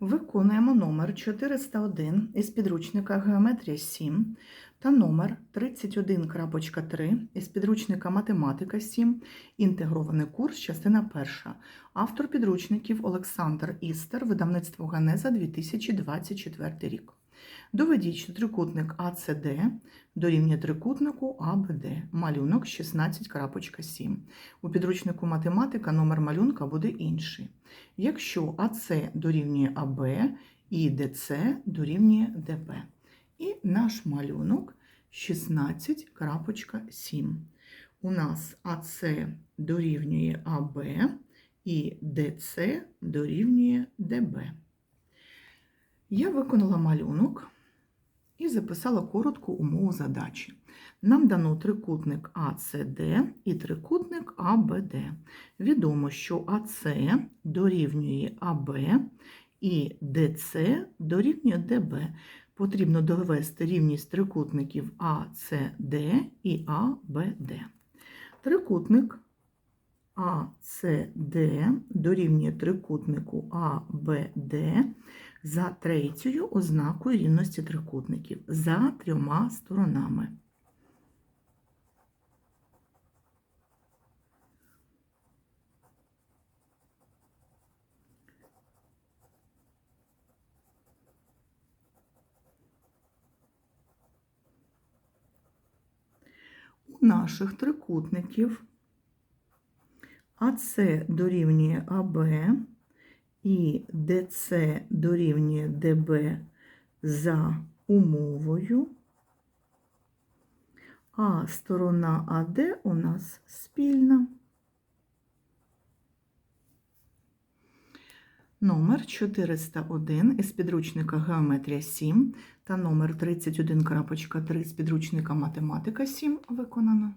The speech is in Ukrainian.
Виконуємо номер 401 із підручника Геометрія 7 та номер 31.3 із підручника Математика 7, інтегрований курс, частина 1. Автор підручників Олександр Істер, видавництво Ганеза 2024 рік. Доведіть, що трикутник АЦД дорівнює трикутнику АБД. Малюнок 16.7. У підручнику математика номер малюнка буде інший. Якщо АЦ дорівнює АБ і ДЦ дорівнює ДБ. І наш малюнок 16.7. У нас АЦ дорівнює АБ і ДЦ дорівнює ДБ. Я виконала малюнок і записала коротку умову задачі. Нам дано трикутник АЦД і трикутник АБД. Відомо, що АЦ дорівнює АБ і ДЦ дорівнює ДБ. Потрібно довести рівність трикутників АЦД і АБД. Трикутник АЦД дорівнює трикутнику АБД за третьою ознакою рівності трикутників за трьома сторонами. У наших трикутників АЦ дорівнює АБ і ДЦ дорівнює ДБ за умовою, а сторона АД у нас спільна. Номер 401 із підручника Геометрія 7 та номер 31.3 з підручника Математика 7 виконано.